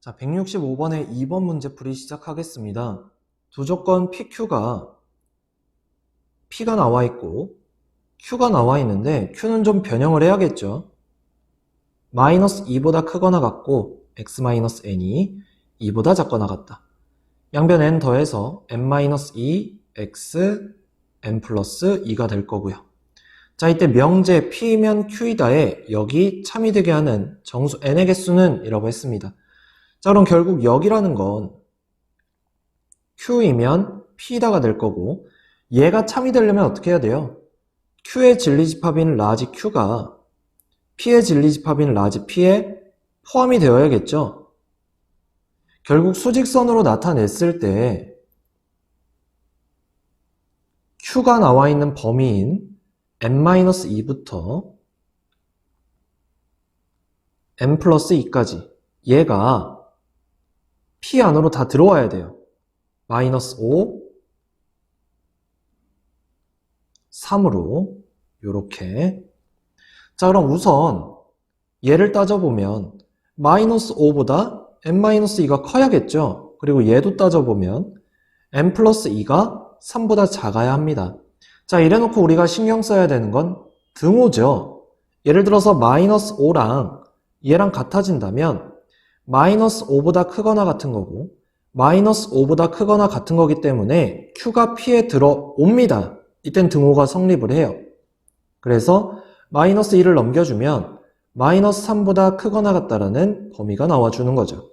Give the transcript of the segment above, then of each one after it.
자, 165번의 2번 문제풀이 시작하겠습니다. 두 조건 PQ가 P가 나와 있고 Q가 나와 있는데 Q는 좀 변형을 해야겠죠. 마이너스 2보다 크거나 같고 x 마이너스 n이 2보다 작거나 같다. 양변 n 더해서 n 마이너스 2 x n 플러스 2가 될 거고요. 자, 이때 명제 P면 Q이다에 여기 참이 되게 하는 정수 n의 개수는 이라고 했습니다. 자, 그럼 결국 여기라는 건 Q이면 P다가 될 거고 얘가 참이 되려면 어떻게 해야 돼요? Q의 진리집합인 라지 Q가 P의 진리집합인 라지 P에 포함이 되어야겠죠? 결국 수직선으로 나타냈을 때 Q가 나와 있는 범위인 n-2부터 n 플러스 2까지 얘가 P 안으로 다 들어와야 돼요. 마이너스 5, 3으로 요렇게 자 그럼 우선 얘를 따져보면 마이너스 5보다 n-2가 커야겠죠. 그리고 얘도 따져보면 n 플러스 2가 3보다 작아야 합니다. 자 이래놓고 우리가 신경 써야 되는 건 등호죠. 예를 들어서 마이너스 5랑 얘랑 같아진다면 마이너스 5보다 크거나 같은 거고 마이너스 5보다 크거나 같은 거기 때문에 Q가 P에 들어옵니다. 이땐 등호가 성립을 해요. 그래서 마이너스 2를 넘겨주면 마이너스 3보다 크거나 같다라는 범위가 나와주는 거죠.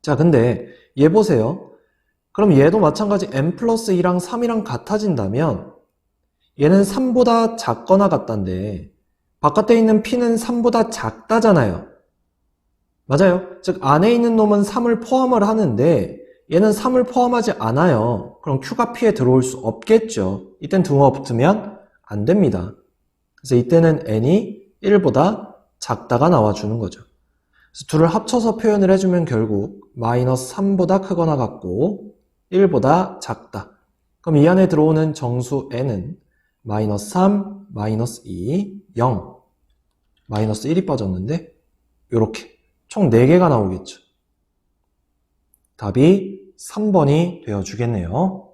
자, 근데 얘 보세요. 그럼 얘도 마찬가지 n 플러스 2랑 3이랑 같아진다면 얘는 3보다 작거나 같단데 바깥에 있는 P는 3보다 작다잖아요. 맞아요. 즉 안에 있는 놈은 3을 포함을 하는데 얘는 3을 포함하지 않아요. 그럼 Q가 P에 들어올 수 없겠죠. 이땐 등호가 붙으면 안 됩니다. 그래서 이때는 n이 1보다 작다가 나와주는 거죠. 그래서 둘을 합쳐서 표현을 해주면 결국 마이너스 3보다 크거나 같고 1보다 작다. 그럼 이 안에 들어오는 정수 n은 마이너스 3, 마이너스 2, 0, 마이너스 1이 빠졌는데 이렇게 총 4개가 나오겠죠. 답이 3번이 되어주겠네요.